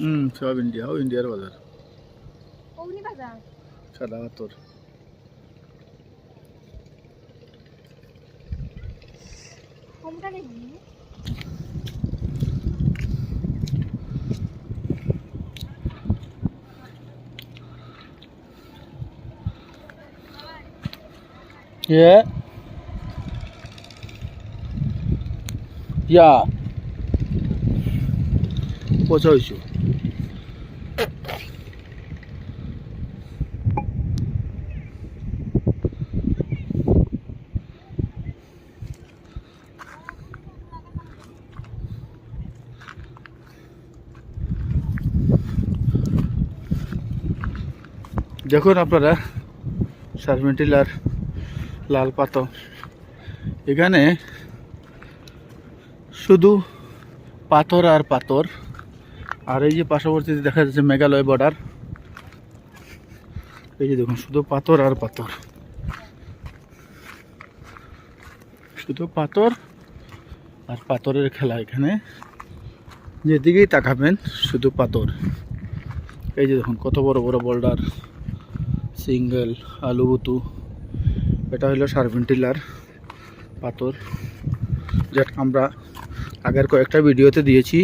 হুম সব ইন্ডিয়া ও ইন্ডিয়ার বাজার। অগ্নি বাজার? সাদা পাথর কমটা নেই Yeah. Yeah. পচা হয়েছে দেখুন আপনারা সারমেন্টিলার লাল পাথর এখানে শুধু পাথর আর পাথর। আর এই যে পার্শ্ববর্তীতে দেখা যাচ্ছে মেঘালয় বর্ডার এই যে দেখুন, শুধু পাথর আর পাথর। শুধু পাথর আর পাথরের খেলা এখানে। যেদিকেই তাকাবেন, শুধু পাথর। এই যে দেখুন, কত বড় বড় বোল্ডার সিঙ্গেল আলুবুতু। এটা হলো সার্ভেন্টিলার পাথর যেটা আমরা আগের কয়েকটা ভিডিওতে দিয়েছি।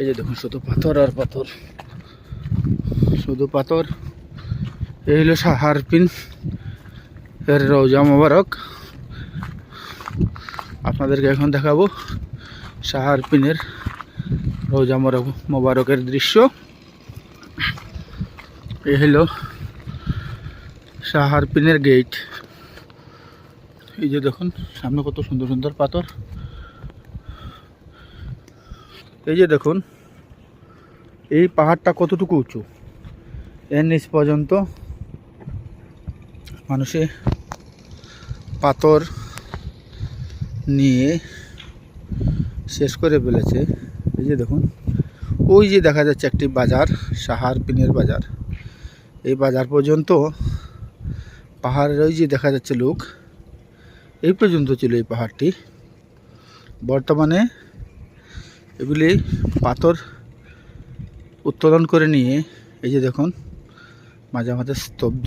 এই যে দেখুন, শুধু পাথর আর পাথর। শুধু পাথর। এই হলো সাহারপিন এর রোজা মোবারক। আপনাদেরকে এখন দেখাবো সাহারপিনের রোজা মোবারক মোবারকের দৃশ্য। এই হলো সাহারপিনের গেট এই যে দেখুন, সামনে কত সুন্দর সুন্দর পাথর। এই যে দেখুন, এই পাহাড়টা কতটুকু উঁচু? এর নিচ পর্যন্ত মানুষে পাথর নিয়ে শেষ করে ফেলেছে। এই যে দেখুন, ওই যে দেখা যাচ্ছে একটি বাজার, সাহার পিনের বাজার। এই বাজার পর্যন্ত পাহাড়ের ওই যে দেখা যাচ্ছে লোক এই পর্যন্ত ছিল এই পাহাড়টি। বর্তমানে এগুলি পাথর উত্তোলন করে নিয়ে, এই যে দেখুন, মাঝে মাঝে স্তব্ধ।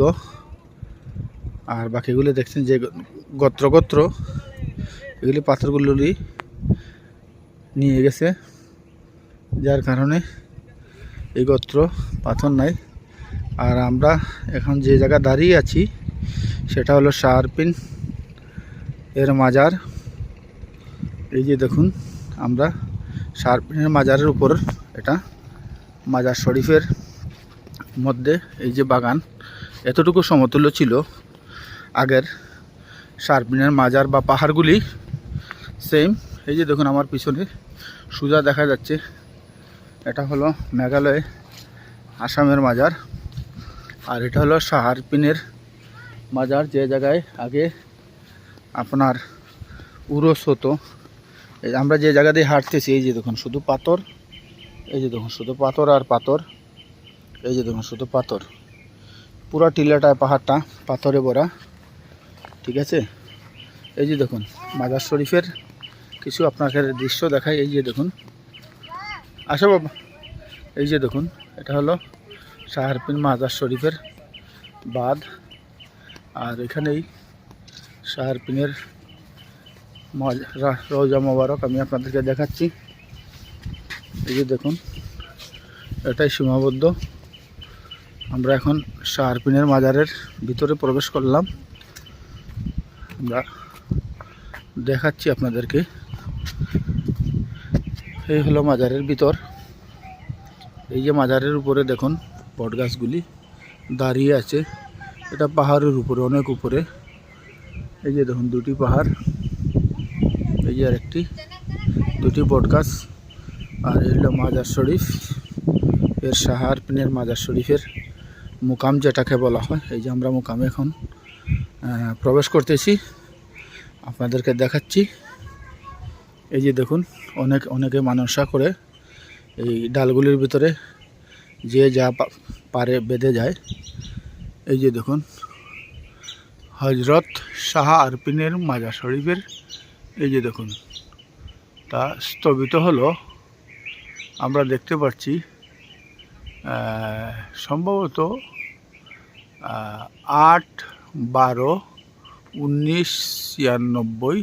আর বাকিগুলো দেখছেন যে গোত্র গোত্র এগুলি পাথরগুলি নিয়ে গেছে, যার কারণে এই গোত্র পাথর নাই। আর আমরা এখন যে জায়গা দাঁড়িয়ে আছি, সেটা হলো শারপিন এর মাজার। এই যে দেখুন, আমরা শারপিনের মাজারের উপর এটা মাজার শরীফের মধ্যে এই যে বাগান, এতটুকু সমতুল্য ছিল। আগের শারপিনের মাজার বা পাহাড়গুলি সেম এই যে দেখুন, আমার পিছনে সুজা দেখা যাচ্ছে। এটা হলো মেঘালয়, আসামের মাজার। আর এটা হলো সাহারপিনের মাজার, যে জায়গায় আগে আপনার উরস হতো। আমরা যে জায়গা দিয়ে হাঁটতেছি, এই যে দেখুন, শুধু পাথর, এই যে দেখুন, শুধু পাথর আর পাথর, এই যে দেখুন, শুধু পাথর। পুরো টিলাটা, পাহাড়টা পাথরে ভরা, ঠিক আছে? এই যে দেখুন, মাজার শরীফের কিছু আপনাকে দৃশ্য দেখায় এই যে দেখুন, আসো বাবা। এই যে দেখুন, এটা হলো সাহারপিন মাজার শরীফের বাঁধ। আর এখানেই সাহারপিনের মজ- রা- রোজা মোবারক আমি আপনাদেরকে দেখাচ্ছি। এই যে দেখুন, এটাই সীমাবদ্ধ। আমরা এখন সাহারপিনের মাজারের ভিতরে প্রবেশ করলাম। আমরা দেখাচ্ছি আপনাদেরকে। এই হলো মাজারের ভিতর। এই যে মাজারের উপরে দেখুন বট গাছগুলি দাঁড়িয়ে আছে। এটা পাহাড়ের উপরে, অনেক উপরে। এই যে দেখুন, দুটি পাহাড়, এই যে আরেকটি, দুটি বট গাছ, আর এই হলো মাজার শরীফ, এর সাহার পিনের মাজার শরীফের মুকাম, যেটাকে বলা হয়। এই যে আমরা মুকামে এখন প্রবেশ করতেছি। আপনাদেরকে দেখাচ্ছি। এই যে দেখুন, অনেক, অনেকে মানসা করে এই ডালগুলির ভিতরে যে যা পারে বেঁধে যায়। এই যে দেখুন হজরত শাহ আরপিনের মাজার শরীফের, এই যে দেখুন, তা স্থগিত হলো। আমরা দেখতে পাচ্ছি সম্ভবত আট বারো উনিশ ছিয়ানব্বই,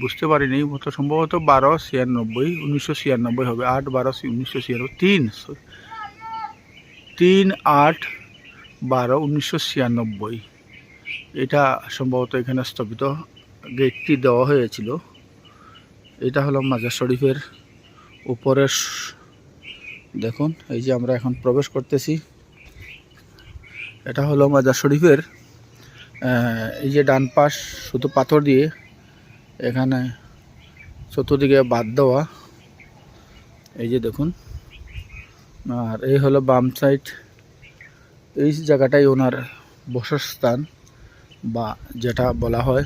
বুঝতে পারিনি মতো সম্ভবত বারো ছিয়ানব্বই, উনিশশো ছিয়ানব্বই হবে, আট বারো উনিশশো ছিয়ানব্বই, তিন তিন আট বারো উনিশশো ছিয়ানব্বই। এটা সম্ভবত এখানে স্থপিত গেটটি দেওয়া হয়েছিল। এটা হলো মাজার শরীফের উপরের দেখুন, এই যে আমরা এখন প্রবেশ করতেছি। এটা হলো মাজার শরীফের এই যে ডান পাশ শুধু পাথর দিয়ে এখানে চতুর্দিকে বাদ দেওয়া। এই যে দেখুন, আর এই হলো বাম সাইড। এই জায়গাটাই ওনার বসার স্থান বা যেটা বলা হয়।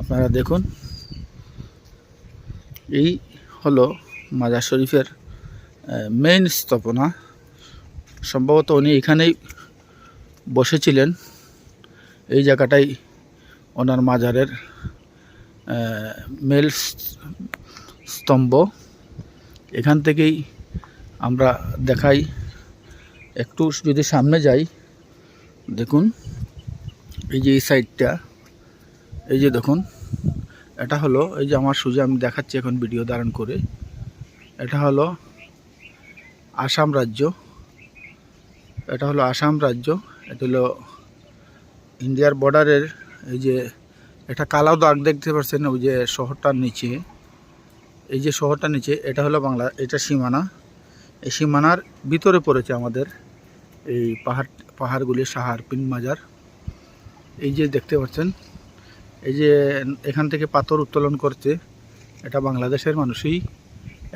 আপনারা দেখুন। এই হলো মাজার শরীফের মেইন স্থাপনা। সম্ভবত উনি এখানেই বসেছিলেন। এই জায়গাটাই ওনার মাজারের মেল স্তম্ভ এখান থেকেই আমরা দেখাই। একটু যদি সামনে যাই, দেখুন। এই যে এই সাইডটা, এই যে দেখুন, এটা হলো, এই যে আমার সুজে, আমি দেখাচ্ছি এখন ভিডিও ধারণ করে। এটা হলো আসাম রাজ্য, এটা হলো আসাম রাজ্য, এটা হলো ইন্ডিয়ার বর্ডারের এই যে এটা কালাও দাগ দেখতে পাচ্ছেন, ওই যে শহরটার নিচে। এই যে শহরটার নিচে, এটা হলো বাংলা, এটা সীমানা। এই সীমানার ভিতরে পড়েছে আমাদের এই পাহাড় পাহাড়গুলি সাহার পিন মাজার এই যে দেখতে পাচ্ছেন, এই যে এখান থেকে পাথর উত্তোলন করছে, এটা বাংলাদেশের মানুষই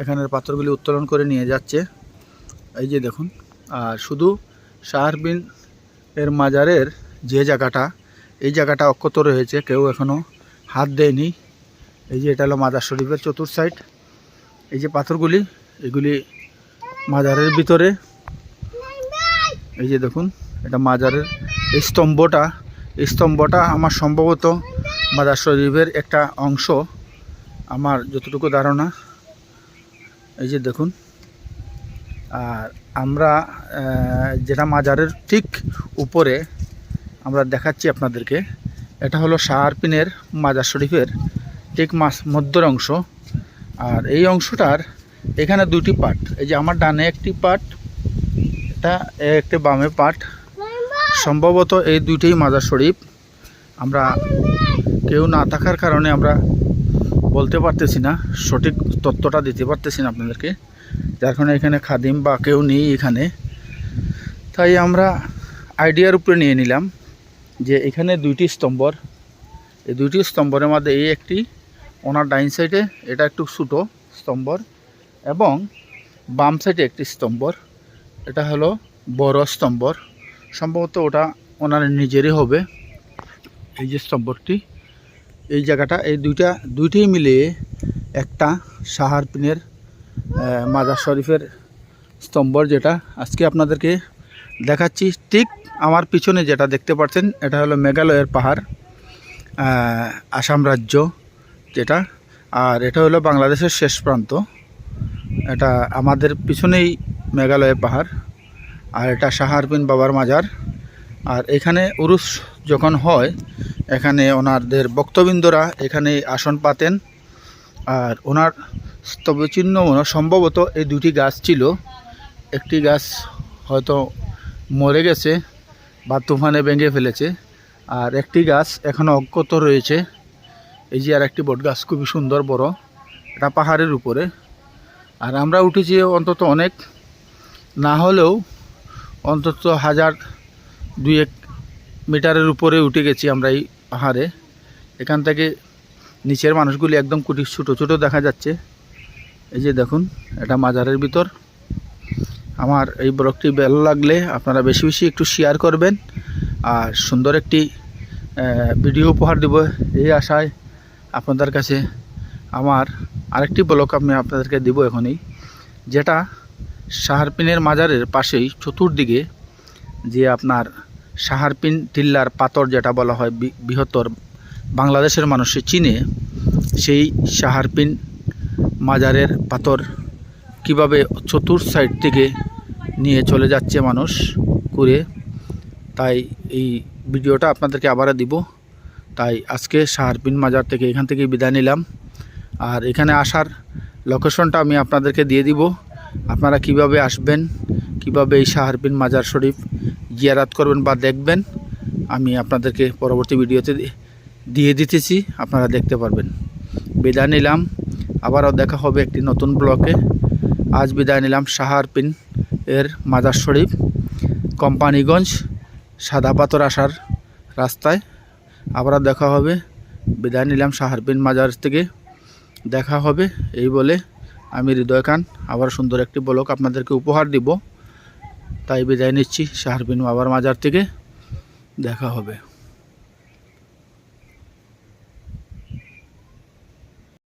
এখানের পাথরগুলি উত্তোলন করে নিয়ে যাচ্ছে। এই যে দেখুন, আর শুধু শাহরবিন এর মাজারের যে জায়গাটা, এই জায়গাটা অক্ষত রয়েছে, কেউ এখনও হাত দেয়নি। এই যে এটা হলো মাজার শরীফের চতুর সাইড এই যে পাথরগুলি, এগুলি মাজারের ভিতরে। এই যে দেখুন, এটা মাজারের এই স্তম্ভটা স্তম্ভটা আমার সম্ভবত মাদার শরীফের একটা অংশ। আমার যতটুকু ধারণা, এই যে দেখুন। আর আমরা যেটা মাজারের ঠিক উপরে আমরা দেখাচ্ছি আপনাদেরকে, এটা হলো শাহরপিনের মাজার শরীফের ঠিক মাস, মধ্যের অংশ। আর এই অংশটার এখানে দুটি পার্ট, এই যে আমার ডানে একটি পার্ট, এটা একটি বামে পার্ট সম্ভবত এই দুইটাই মাজার শরীফ। আমরা কেউ না থাকার কারণে আমরা বলতে পারতেছি না, সঠিক তথ্যটা দিতে পারতেছি না আপনাদেরকে। যার কারণে এখানে খাদিম বা কেউ নেই এখানে। তাই আমরা আইডিয়ার উপরে নিয়ে নিলাম যে এখানে দুইটি স্তম্ভর। এই দুইটি স্তম্ভরের মধ্যে এই একটি ওনার ডাইন সাইডে, এটা একটু ছোটো স্তম্ভর এবং বাম সাইডে একটি স্তম্ভর। এটা হলো বড় স্তম্ভর। সম্ভবত ওটা ওনার নিজেরই হবে। এই যে স্তম্ভটি, এই জায়গাটা, এই দুইটা, দুইটাই মিলিয়ে একটা সাহারপিনের মাজার শরীফের স্তম্ভর যেটা আজকে আপনাদেরকে দেখাচ্ছি। ঠিক আমার পিছনে যেটা দেখতে পাচ্ছেন, এটা হলো মেঘালয়ের পাহাড় আসাম রাজ্য যেটা। আর এটা হলো বাংলাদেশের শেষ প্রান্ত। এটা আমাদের পিছনেই মেঘালয়ের পাহাড়। আর এটা সাহারপিন বাবার মাজার। আর এখানে উরুস যখন হয়, এখানে ওনাদের বক্তবৃন্দরা এখানে আসন পাতেন। আর ওনার স্তবচিহ্ন সম্ভবত এই দুটি গাছ ছিল। একটি গাছ হয়তো মরে গেছে বা তুফানে ভেঙে ফেলেছে, আর একটি গাছ এখনও অজ্ঞত রয়েছে। এই যে আর একটি বট গাছ, খুবই সুন্দর, বড়। এটা পাহাড়ের উপরে। আর আমরা উঠেছি অন্তত অনেক। না হলেও অন্তত হাজার দুই এক মিটারের উপরে উঠে গেছি আমরা এই পাহাড়ে। এখান থেকে নিচের মানুষগুলি একদম কুটি ছোটো ছোটো দেখা যাচ্ছে। এই যে দেখুন, এটা মাজারের ভিতর। আমার এই ব্লগটি ভালো লাগলে আপনারা বেশি বেশি একটু শেয়ার করবেন। আর সুন্দর একটি ভিডিও উপহার দেব এই আশায় আপনাদের কাছে। আমার আরেকটি ব্লগ আমি আপনাদেরকে দেবো এখনই, যেটা সাহারপিনের মাজারের পাশেই চতুর্দিকে যে আপনার সাহারপিন টিল্লার পাথর যেটা বলা হয় বৃহত্তর বাংলাদেশের মানুষে চিনে, সেই সাহারপিন মাজারের পাথর কীভাবে চতুর সাইড থেকে নিয়ে চলে যাচ্ছে মানুষ করে, তাই এই ভিডিওটা আপনাদেরকে আবারও দিব। তাই আজকে সাহারপিন মাজার থেকে এখান থেকে বিদায় নিলাম। আর এখানে আসার লোকেশনটা আমি আপনাদেরকে দিয়ে দিব। আপনারা কীভাবে আসবেন, কীভাবে এই সাহারপিন মাজার শরীফ জিয়ারাত করবেন বা দেখবেন, আমি আপনাদেরকে পরবর্তী ভিডিওতে দিয়ে দিতেছি, আপনারা দেখতে পারবেন। বিদায় নিলাম, আবারও দেখা হবে একটি নতুন ব্লকে। আজ বিদায় নিলাম সাহারপিন এর মাজার শরীফ, কোম্পানিগঞ্জ, সাদা পাথর আসার রাস্তায়। আবারও দেখা হবে, বিদায় নিলাম সাহারপিন মাজার থেকে। দেখা হবে, এই বলে আমি হৃদয় খান, আবার সুন্দর একটি ব্লক আপনাদেরকে উপহার দিব। তাই বিদায় নিচ্ছি, শাহরবিন বাবার মাজার থেকে। দেখা হবে।